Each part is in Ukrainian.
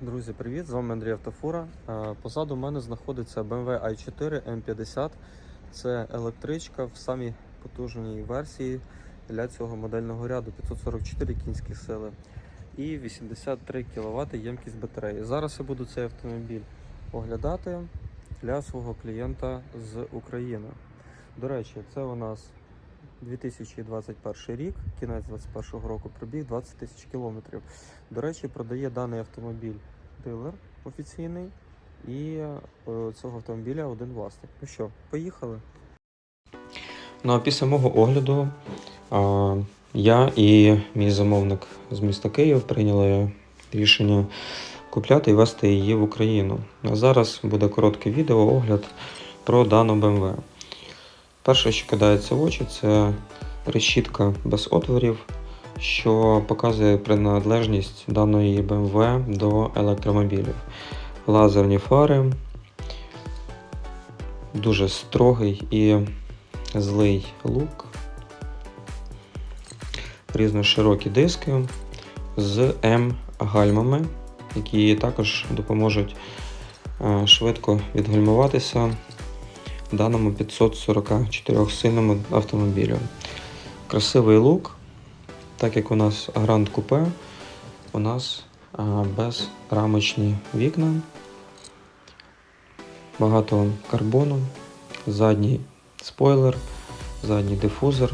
Друзі, привіт! З вами Андрій Автофура. Е, Позаду мене знаходиться BMW i4 M50. Це електричка в самій потужній версії для цього модельного ряду 544 кінські сили і 83 кВт ємкість батареї. Зараз я буду цей автомобіль оглядати для свого клієнта з України. До речі, це у нас 2021 рік, кінець 2021 року, пробіг 20 тисяч кілометрів. До речі, продає даний автомобіль дилер офіційний і е, цього автомобіля один власник. Ну що, поїхали? Ну а після мого огляду я і мій замовник з міста Київ прийняли рішення купляти і вести її в Україну. А зараз буде коротке відео огляд про дану BMW. Перше, що кидається в очі, це решітка без отворів, що показує приналежність даної BMW до електромобілів. Лазерні фари, дуже строгий і злий лук, різноширокі диски з М-гальмами, які також допоможуть е, швидко відгальмуватися даному 544 сильному автомобілю. Красивий лук, так як у нас Grand Coupe, у нас безрамочні вікна, багато карбону, задній спойлер, задній дифузор.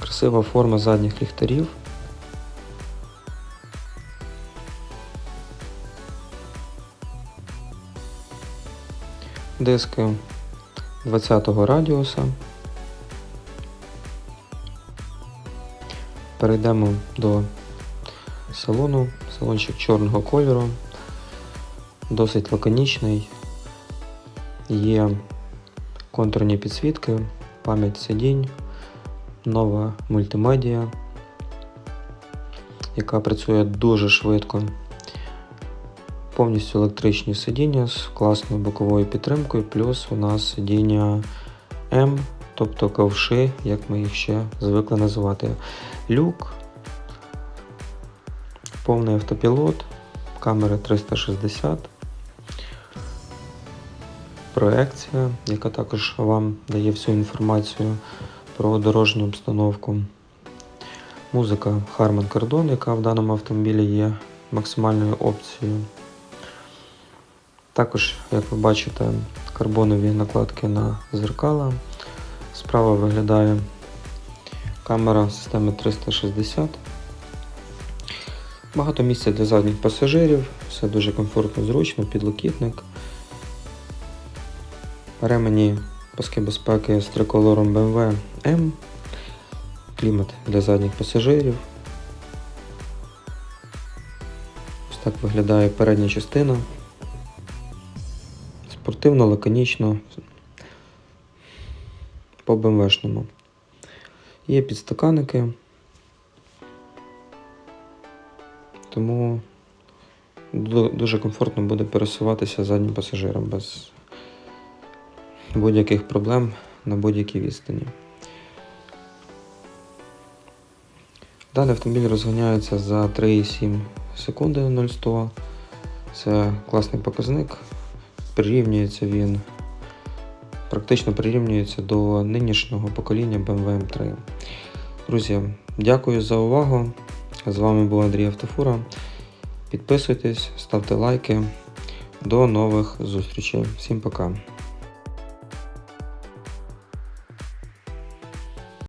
Красива форма задніх ліхтарів. Диски 20 радіуса. Перейдемо до салону. Салончик чорного кольору, досить лаконічний. Є контурні підсвітки, пам'ять сидінь, нова мультимедіа, яка працює дуже швидко. Повністю електричні сидіння з класною боковою підтримкою, плюс у нас сидіння М, тобто ковши, як ми їх ще звикли називати. Люк, повний автопілот, камера 360, проекція, яка також вам дає всю інформацію про дорожню обстановку. Музика Harman Kardon, яка в даному автомобілі є максимальною опцією. Також, як ви бачите, карбонові накладки на зеркала. Справа виглядає камера системи 360. Багато місця для задніх пасажирів, все дуже комфортно, зручно, підлокітник. Ремені паски безпеки з триколором BMW M. Клімат для задніх пасажирів. Ось так виглядає передня частина спортивно, лаконічно, по БМВшному. Є підстаканники, тому дуже комфортно буде пересуватися заднім пасажиром без будь-яких проблем на будь-якій відстані. Далі автомобіль розганяється за 3,7 секунди 0-100. Це класний показник прирівнюється він, практично прирівнюється до нинішнього покоління BMW M3. Друзі, дякую за увагу. З вами був Андрій Автофура. Підписуйтесь, ставте лайки. До нових зустрічей. Всім пока.